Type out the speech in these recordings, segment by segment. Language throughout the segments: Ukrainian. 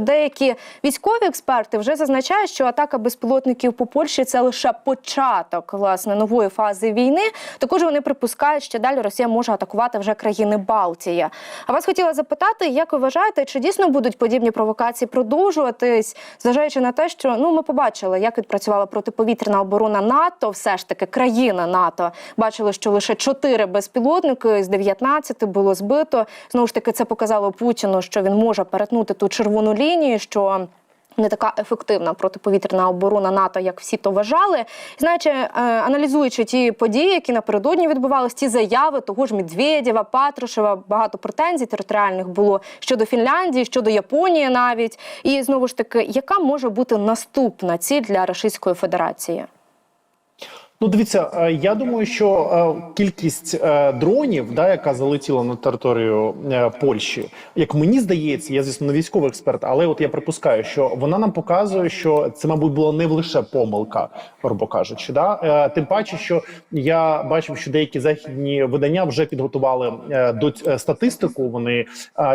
Деякі військові експерти вже зазначають, що атака безпілотників по Польщі це лише початок власне нової фази війни. Також вони припускають, що далі Росія може атакувати вже країни Балтії. А вас хотіла запитати, як ви вважаєте, чи дійсно будуть подібні провокації продовжуватись, зважаючи на те, що ну ми побачили, як відпрацювала протиповітряна оборона НАТО, все ж таки країна НАТО. Бачили, що лише чотири безпілотники з 19 було збито. Знову ж таки, це показало Путіну, що він може перетнути ту червону лінію. Що не така ефективна протиповітряна оборона НАТО, як всі то вважали. Знаючи, е, аналізуючи ті події, які напередодні відбувалися, ті заяви того ж Медведєва, Патрушева, багато претензій територіальних було щодо Фінляндії, щодо Японії навіть. І знову ж таки, яка може бути наступна ціль для Російської Федерації? Ну, дивіться, е, я думаю, що е, кількість е, дронів, да, яка залетіла на територію Польщі, як мені здається, я звісно не військовий експерт, але от я припускаю, що вона нам показує, що це, мабуть, була не лише помилка, грубо кажучи. Да? Тим паче, що я бачив, що деякі західні видання вже підготували до статистику. Вони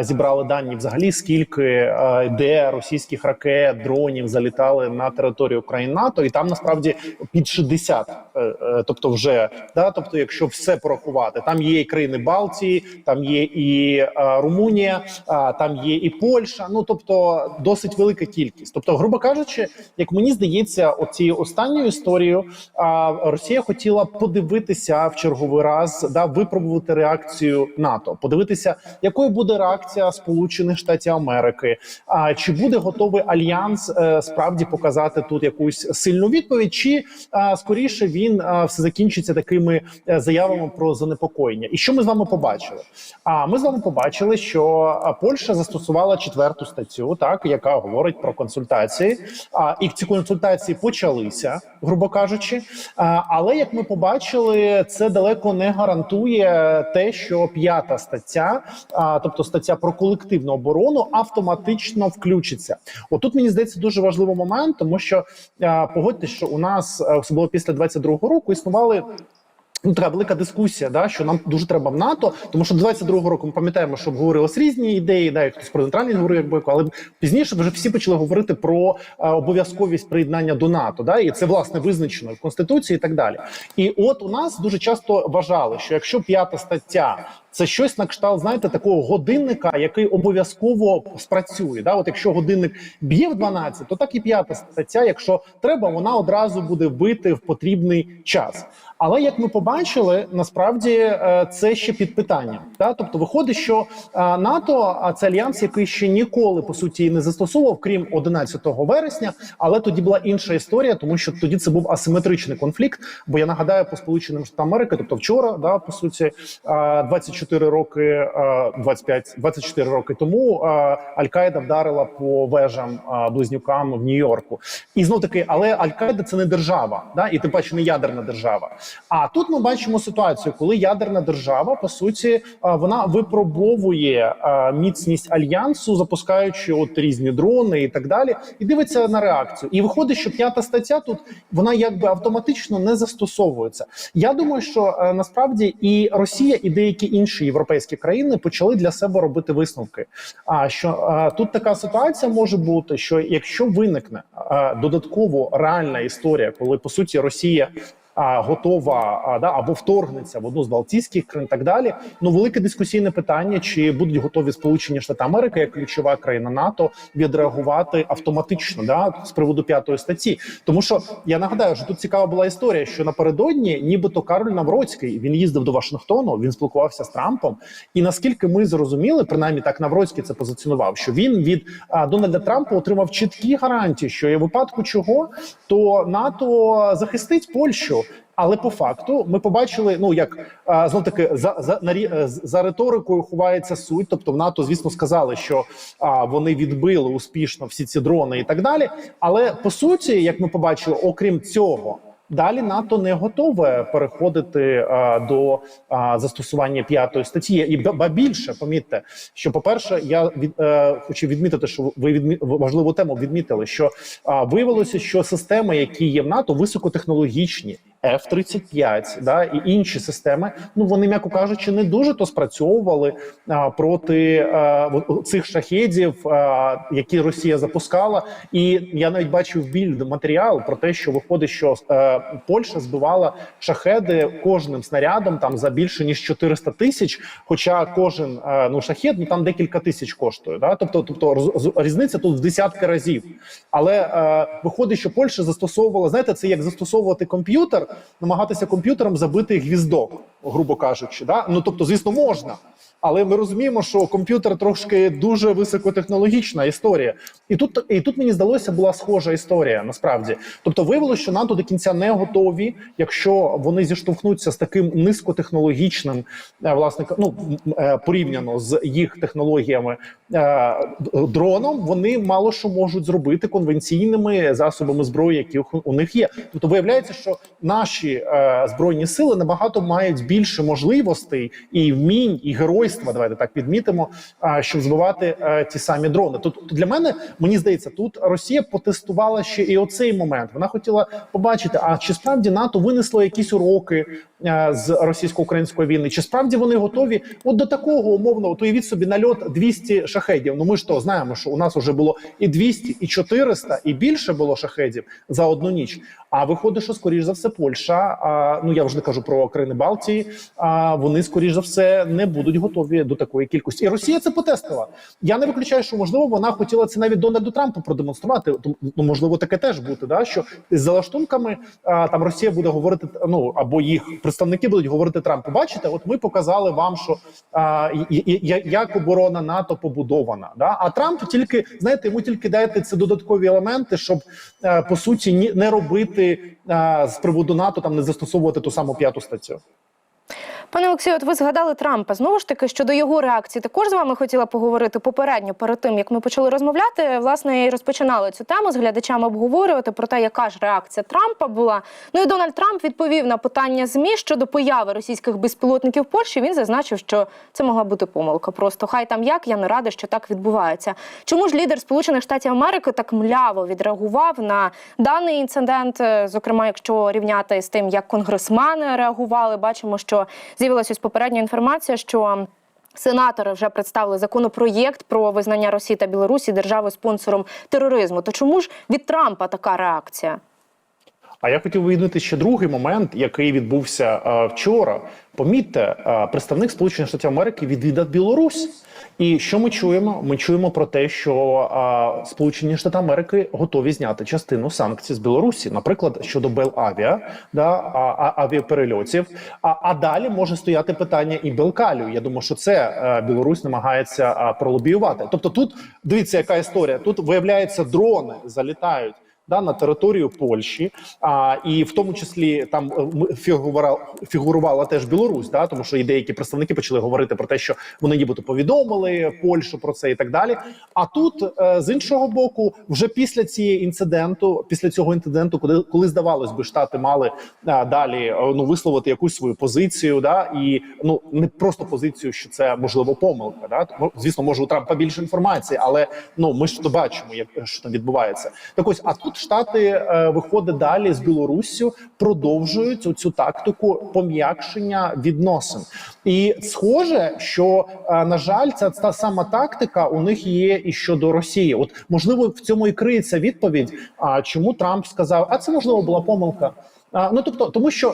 зібрали дані взагалі, скільки де російських ракет, дронів залітали на територію країн НАТО, і там насправді під 60 Е, е, тобто, вже да, тобто, якщо все порахувати, там є і країни Балтії, там є і е, Румунія, там є і Польща. Ну тобто, досить велика кількість. Тобто, грубо кажучи, як мені здається, оцією останньою історією Росія хотіла подивитися в черговий раз, да випробувати реакцію НАТО, подивитися, якою буде реакція Сполучених Штатів Америки, а чи буде готовий альянс е, справді показати тут якусь сильну відповідь, чи скоріше він а, все закінчиться такими е, заявами про занепокоєння. І що ми з вами побачили? А ми з вами побачили, що Польща застосувала четверту статтю, так яка говорить про консультації. А і ці консультації почалися, грубо кажучи. А, але як ми побачили, це далеко не гарантує те, що п'ята стаття, а, тобто стаття про колективну оборону, автоматично включиться. Отут мені здається дуже важливий момент, тому що а, погодьте, що у нас особливо після 22-го року існували. Ну, така велика дискусія, да, що нам дуже треба в НАТО, тому що до 22-го року ми пам'ятаємо, що обговорилися різні ідеї, да, як хтось про нейтральність говорив, як бойко, але пізніше вже всі почали говорити про е, обов'язковість приєднання до НАТО, да, і це власне визначено в конституції і так далі. І от у нас дуже часто вважали, що якщо п'ята стаття це щось на кшталт, знаєте, такого годинника, який обов'язково спрацює. Да? От якщо годинник б'є в 12, то так і п'ята стаття, якщо треба, вона одразу буде вбити в потрібний час. Але як ми побачили, насправді е, це ще під питанням. Да? Тобто, виходить, що е, НАТО а це альянс, який ще ніколи по суті не застосовував, крім 11 вересня. Але тоді була інша історія, тому що тоді це був асиметричний конфлікт. Бо я нагадаю, по сполученим Штатам Америки, тобто вчора, да, по суті, е, 24 роки, е, 25, 24 роки тому Аль-Каїда вдарила по вежам близнюкам в Нью-Йорку. І знов таки, але Аль-Каїда це не держава, да, і тим паче не ядерна держава. А тут ми бачимо ситуацію, коли ядерна держава по суті вона випробовує міцність альянсу, запускаючи от різні дрони і так далі, і дивиться на реакцію. І виходить, що п'ята стаття тут вона якби автоматично не застосовується. Я думаю, що е, насправді і Росія, і деякі інші європейські країни почали для себе робити висновки. А що а, тут така ситуація може бути, що якщо виникне а, додатково реальна історія, коли по суті Росія готова да або вторгнеться в одну з Балтійських країн, так далі. Ну велике дискусійне питання: чи будуть готові Сполучені Штати Америки як ключова країна НАТО відреагувати автоматично да з приводу п'ятої статті? Тому що я нагадаю, що тут цікава була історія, що напередодні, нібито Кароль Навроцький він їздив до Вашингтону, він спілкувався з Трампом, і наскільки ми зрозуміли, принаймні так Навроцький це позиціонував, що він від а, Дональда Трампа отримав чіткі гарантії, що в випадку чого то НАТО захистить Польщу. Але по факту ми побачили, ну як а, знов таки за за на за риторикою ховається суть. Тобто в НАТО, звісно, сказали, що а, вони відбили успішно всі ці дрони і так далі. Але по суті, як ми побачили, окрім цього. Далі НАТО не готове переходити а, до а, застосування п'ятої статті. І ба- більше помітьте, що по перше, я від е, хочу відмітити, що ви відмі... важливу тему відмітили, що а, виявилося, що системи, які є в НАТО, високотехнологічні. F-35, да і інші системи. Ну вони, м'яко кажучи, не дуже то спрацьовували а, проти а, цих шахедів, а, які Росія запускала. І я навіть бачив більд матеріал про те, що виходить, що е, Польща збивала шахеди кожним снарядом там за більше ніж 400 тисяч. Хоча кожен е, ну шахед ну там декілька тисяч коштує. Да? Тобто, тобто різниця тут в десятки разів. Але е, виходить, що Польща застосовувала, знаєте, це як застосовувати комп'ютер, намагатися комп'ютером забити гвіздок, грубо кажучи. Да? Ну тобто, звісно, можна. Але ми розуміємо, що комп'ютер трошки дуже високотехнологічна історія, і тут і тут мені здалося була схожа історія. Насправді, тобто виявилося, що НАТО до кінця не готові, якщо вони зіштовхнуться з таким низькотехнологічним, е, власне ну е, порівняно з їх технологіями е, дроном, вони мало що можуть зробити конвенційними засобами зброї, які у- них є. Тобто виявляється, що наші збройні сили набагато мають більше можливостей і вмінь, і геройства. Давайте так підмітимо, щоб збивати е, ті самі дрони. Тут для мене мені здається, тут Росія потестувала ще і оцей момент. Вона хотіла побачити, а чи справді НАТО винесло якісь уроки е, з російсько-української війни, чи справді вони готові от до такого умовно, от уявіть собі нальот 200 шахедів. Ну ми ж то знаємо, що у нас вже було і 200, і 400, і більше було шахедів за одну ніч. А виходить, що скоріш за все, Польща, а, ну я вже не кажу про країни Балтії. А вони скоріш за все не будуть готові до такої кількості. І Росія це потестила. Я не виключаю, що можливо вона хотіла це навіть Дональду Трампу продемонструвати. Ну можливо, таке теж бути. Да що з залаштунками а, там Росія буде говорити. Ну або їх представники будуть говорити Трампу. Бачите, от ми показали вам, що а, і- і- як оборона НАТО побудована. Да? А Трамп тільки знаєте, йому тільки дайте ці додаткові елементи, щоб е, по суті ні не робити е, з приводу НАТО, там не застосовувати ту саму п'яту статтю. Пане Олексію, от ви згадали Трампа. Знову ж таки, щодо його реакції, також з вами хотіла поговорити попередньо перед тим, як ми почали розмовляти. Власне, і розпочинали цю тему з глядачами обговорювати про те, яка ж реакція Трампа була. Ну і Дональд Трамп відповів на питання змі щодо появи російських безпілотників в Польщі. Він зазначив, що це могла бути помилка. Просто хай там як я не радий, що так відбувається. Чому ж лідер Сполучених Штатів Америки так мляво відреагував на даний інцидент? Зокрема, якщо рівняти з тим, як конгресмени реагували, бачимо, що з'явилася ось попередня інформація, що. Сенатори вже представили законопроєкт про визнання Росії та Білорусі державою спонсором тероризму. То чому ж від Трампа така реакція? А я хотів виявити ще другий момент, який відбувся а, вчора. Помітьте, а, представник Сполучених Штатів Америки відвідав Білорусь. І що ми чуємо? Ми чуємо про те, що е, Сполучені Штати Америки готові зняти частину санкцій з Білорусі, наприклад, щодо Белавіа, да, а, а, авіаперельотів. А, а далі може стояти питання і Белкалю. Я думаю, що це е, Білорусь намагається е, пролобіювати. Тобто, тут дивіться, яка історія. Тут виявляється, дрони залітають да, на територію Польщі, а і в тому числі там е, фігурувала, фігурувала теж Білорусь, да, тому що і деякі представники почали говорити про те, що вони нібито повідомили Польщу про це і так далі. А тут е, з іншого боку, вже після цієї інциденту, після цього інциденту, коли коли здавалось би, штати мали е, далі ну висловити якусь свою позицію, да і ну не просто позицію, що це можливо помилка. Да, Тому, звісно, може у Трампа більше інформації, але ну ми ж то бачимо, як що там відбувається. Так ось, а тут штати е, виходить далі з Білоруссю, продовжують цю тактику пом'якшення відносин. І схоже, що е, на жаль, ця та сама тактика у них є і щодо Росії. От можливо, в цьому і криється відповідь. А чому Трамп сказав, а це можливо була помилка. Ну тобто, тому що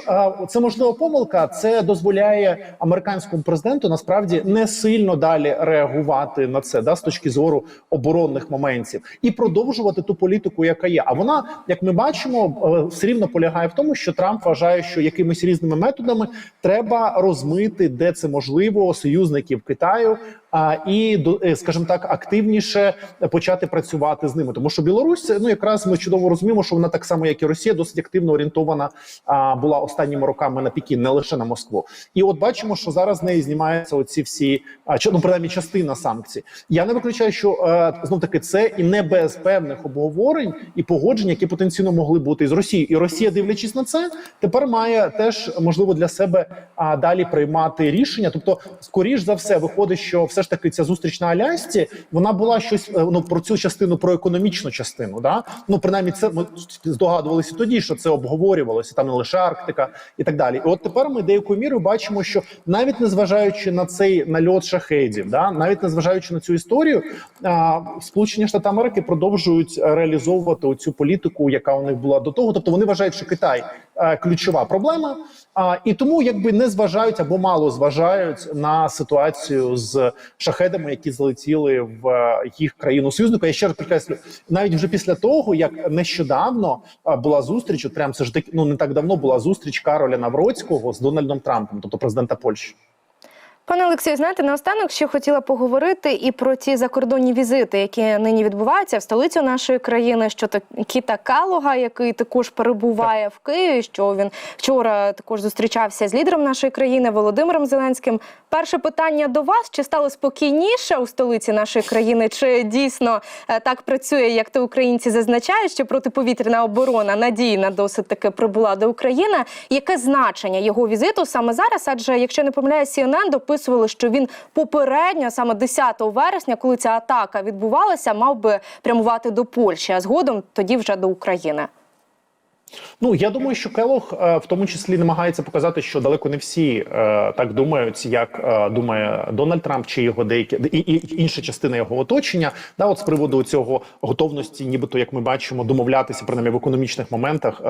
це можливо помилка, це дозволяє американському президенту насправді не сильно далі реагувати на це, да, з точки зору оборонних моментів, і продовжувати ту політику, яка є. А вона, як ми бачимо, е, все рівно полягає в тому, що Трамп вважає, що якимись різними методами треба розмити, де це можливо, союзників Китаю. А і е, скажімо так активніше почати працювати з ними, тому що Білорусь ну якраз ми чудово розуміємо, що вона так само, як і Росія, досить активно орієнтована а, була останніми роками на Пекін, не лише на Москву. І от бачимо, що зараз з неї знімаються оці всі а, ну, принаймні частина санкцій. Я не виключаю, що е, знов таки це і не без певних обговорень і погоджень, які потенційно могли бути з Росією. І Росія, дивлячись на це, тепер має теж можливо для себе а, далі приймати рішення. Тобто, скоріш за все, виходить, що все все ж таки ця зустріч на Алясці вона була щось е, ну про цю частину, про економічну частину. Да? Ну принаймні, це ми здогадувалися тоді, що це обговорювалося там не лише Арктика і так далі. І от тепер ми деякою мірою бачимо, що навіть незважаючи на цей нальот шахедів, да, навіть незважаючи на цю історію, а, Сполучені Штати Америки продовжують е, реалізовувати оцю політику, яка у них була до того. Тобто вони вважають, що Китай ключова проблема. А, і тому якби не зважають або мало зважають на ситуацію з шахедами, які залетіли в е, їх країну союзника. Я ще раз підкреслю, навіть вже після того, як нещодавно була зустріч, от прям це ж ну не так давно була зустріч Кароля Навроцького з Дональдом Трампом, тобто президента Польщі. Пане Олексію, знаєте, наостанок ще хотіла поговорити і про ті закордонні візити, які нині відбуваються в столицю нашої країни. Що то Кіта Калуга, який також перебуває в Києві. Що він вчора також зустрічався з лідером нашої країни Володимиром Зеленським. Перше питання до вас: чи стало спокійніше у столиці нашої країни? Чи дійсно е, так працює, як то українці зазначають, що протиповітряна оборона надійна досить таки прибула до України? Яке значення його візиту саме зараз? Адже якщо не помиляю, CNN дописували, що він попередньо, саме 10 вересня, коли ця атака відбувалася, мав би прямувати до Польщі, а згодом тоді вже до України. Ну я думаю, що Келох е, в тому числі намагається показати, що далеко не всі е, так думають, як е, думає Дональд Трамп чи його деякі і, інша частина його оточення. Да, от з приводу цього готовності, нібито як ми бачимо, домовлятися принаймні в економічних моментах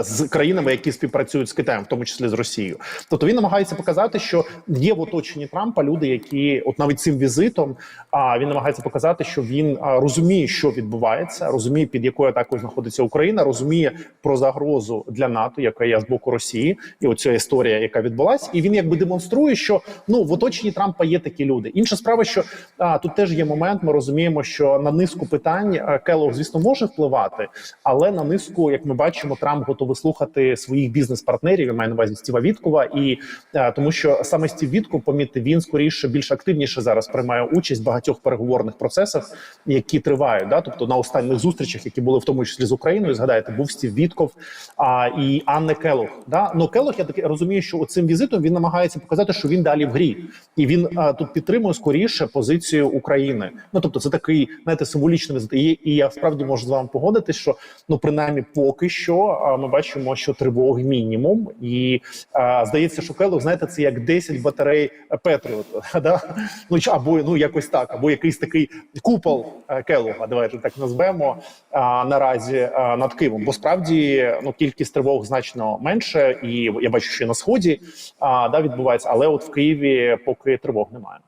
з країнами, які співпрацюють з Китаєм, в тому числі з Росією. Тобто він намагається показати, що є в оточенні Трампа люди, які от навіть цим візитом, а він намагається показати, що він розуміє, що відбувається, розуміє під якою атакою знаходиться Україна, розуміє про загрозу для НАТО, яка є з боку Росії, і оця історія, яка відбулась, і він якби демонструє, що ну в оточенні Трампа є такі люди. Інша справа, що а, тут теж є момент. Ми розуміємо, що на низку питань Келлог, звісно, може впливати, але на низку, як ми бачимо, Трамп готовий слухати своїх бізнес-партнерів. Я маю на увазі Стіва Віткова, і а, тому, що саме Стів Вітков, помітьте, він скоріше більш активніше зараз приймає участь в багатьох переговорних процесах, які тривають. Да, тобто на останніх зустрічах, які були в тому числі з Україною, згадаєте, був Стів Вітков а, і Анне Келох. Да? Ну Келох, я таки розумію, що цим візитом він намагається показати, що він далі в грі, і він а, тут підтримує скоріше позицію України. Ну тобто, це такий знаєте, символічний візит. І, і я справді можу з вами погодитись, що ну принаймні поки що а, ми бачимо, що тривог мінімум, і а, здається, що Келох, знаєте, це як 10 батарей Петріот, да? ну або ну якось так, або якийсь такий купол е, Келога. Давайте так назвемо а, наразі а, над Києвом. Бо справді ну кількість тривог значно менше, і я бачу, що і на сході а, да відбувається, але от в Києві поки тривог немає.